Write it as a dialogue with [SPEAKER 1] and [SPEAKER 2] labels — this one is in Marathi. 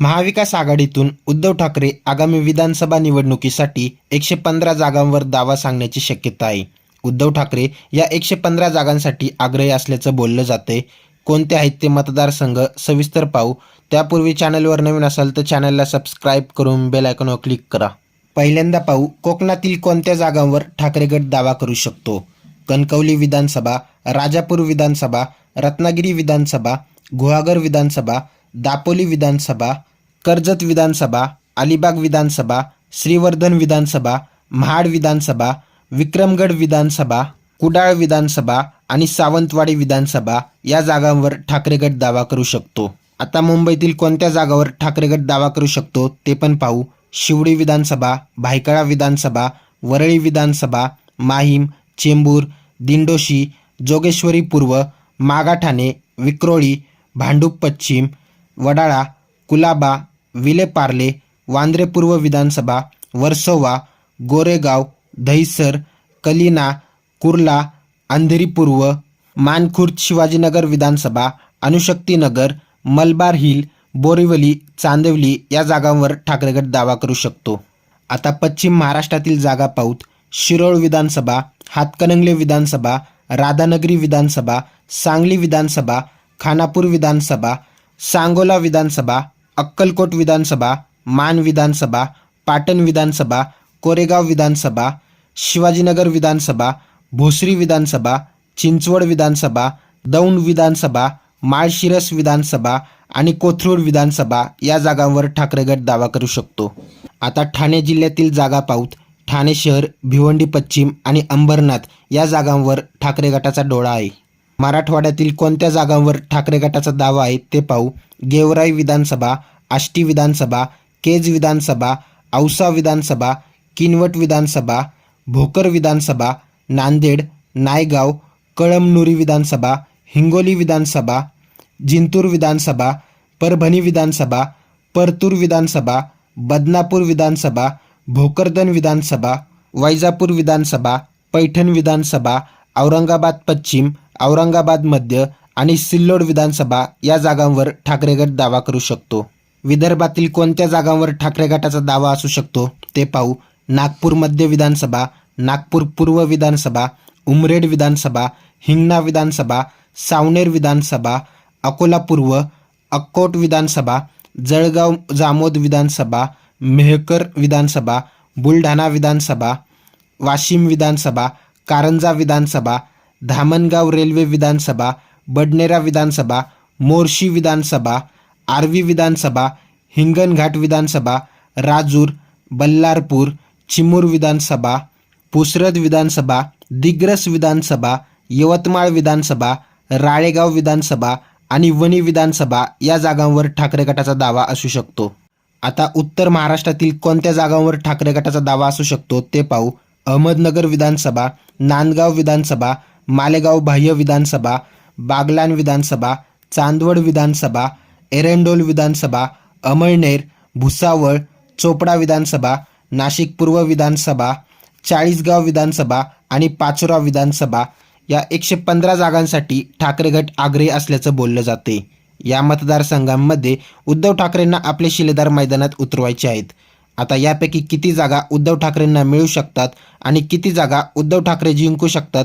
[SPEAKER 1] महाविकास आघाडीतून उद्धव ठाकरे आगामी विधानसभा निवडणुकीसाठी एकशे पंधरा जागांवर दावा सांगण्याची शक्यता आहे. उद्धव ठाकरे या एकशे पंधरा जागांसाठी आग्रही असल्याचं बोललं जाते कोणते आहेत ते मतदारसंघ? सविस्तर पाहू. त्यापूर्वी चॅनलवर नवीन असाल तर चॅनलला सबस्क्राईब करून बेल आयकॉनवर क्लिक करा. पहिल्यांदा पाहू कोकणातील कोणत्या जागांवर ठाकरे गट दावा करू शकतो? कणकवली विधानसभा राजापूर विधानसभा रत्नागिरी विधानसभा गुहागर विधानसभा दापोली विधानसभा कर्जत विधानसभा अलिबाग विधानसभा श्रीवर्धन विधानसभा महाड विधानसभा विक्रमगड विधानसभा कुडाळ विधानसभा आणि सावंतवाडी विधानसभा या जागांवर ठाकरे गट दावा करू शकतो. आता मुंबईतील कोणत्या जागावर ठाकरे गट दावा करू शकतो ते पण पाहू. शिवडी विधानसभा भायखळा विधानसभा वरळी विधानसभा माहीम चेंबूर दिंडोशी जोगेश्वरी पूर्व मागाठाणे विक्रोळी भांडूप पश्चिम वडाळा कुलाबा विलेपार्ले वांद्रे पूर्व विधानसभा वर्सोवा गोरेगाव दहिसर कलिना कुर्ला अंधेरी पूर्व मानखुर्द शिवाजीनगर विधानसभा अणुशक्तीनगर मलबार हिल बोरिवली चांदवली या जागांवर ठाकरेगड दावा करू शकतो. आता पश्चिम महाराष्ट्रातील जागा पाहूत शिरोळ विधानसभा हातकणंगले विधानसभा राधानगरी विधानसभा सांगली विधानसभा खानापूर विधानसभा सांगोला विधानसभा अक्कलकोट विधानसभा मान विधानसभा पाटण विधानसभा कोरेगाव विधानसभा शिवाजीनगर विधानसभा भोसरी विधानसभा चिंचवड विधानसभा दौंड विधानसभा माळशिरस विधानसभा आणि कोथरूड विधानसभा या जागांवर ठाकरे गट दावा करू शकतो. आता ठाणे जिल्ह्यातील जागा पाहूत ठाणे शहर भिवंडी पश्चिम आणि अंबरनाथ या जागांवर ठाकरे गटाचा डोळा आहे. मराठवाड्यातील कोणत्या जागांवर ठाकरे गटाचा दावा आहे ते पाहू. गेवराई विधानसभा आष्टी विधानसभा केज विधानसभा औसा विधानसभा किनवट विधानसभा भोकर विधानसभा नांदेड नायगाव कळमनुरी विधानसभा हिंगोली विधानसभा जिंतूर विधानसभा परभणी विधानसभा परतूर विधानसभा बदनापूर विधानसभा भोकरदन विधानसभा वैजापूर विधानसभा पैठण विधानसभा औरंगाबाद पश्चिम औरंगाबाद मध्य आणि सिल्लोड विधानसभा या जागांवर ठाकरे गट दावा करू शकतो. विदर्भातील कोणत्या जागांवर ठाकरे गटाचा दावा असू शकतो ते पाहू. नागपूर मध्य विधानसभा नागपूर पूर्व विधानसभा उमरेड विधानसभा हिंगणा विधानसभा सावनेर विधानसभा अकोला पूर्व अक्कोट विधानसभा जळगाव जामोद विधानसभा मेहकर विधानसभा बुलढाणा विधानसभा वाशिम विधानसभा कारंजा विधानसभा धामणगाव रेल्वे विधानसभा बडनेरा विधानसभा मोर्शी विधानसभा आर्वी विधानसभा हिंगणघाट विधानसभा राजूर बल्लारपूर चिमूर विधानसभा पुसरद विधानसभा दिग्रस विधानसभा यवतमाळ विधानसभा राळेगाव विधानसभा आणि वणी विधानसभा या जागांवर ठाकरे गटाचा दावा असू शकतो. आता उत्तर महाराष्ट्रातील कोणत्या जागांवर ठाकरे गटाचा दावा असू शकतो ते पाहू. अहमदनगर विधानसभा नांदगाव विधानसभा मालेगाव बाह्य विधानसभा बागलान विधानसभा चांदवड विधानसभा एरंडोल विधानसभा अमळनेर भुसावळ चोपडा विधानसभा नाशिक पूर्व विधानसभा चाळीसगाव विधानसभा आणि पाचोरा विधानसभा या एकशे पंधरा जागांसाठी ठाकरे गट आग्रही असल्याचं बोललं जाते. या मतदारसंघांमध्ये उद्धव ठाकरेंना आपले शिलेदार मैदानात उतरवायचे आहेत. आता यापैकी किती जागा उद्धव ठाकरेंना मिळू शकतात आणि किती जागा उद्धव ठाकरे जिंकू शकतात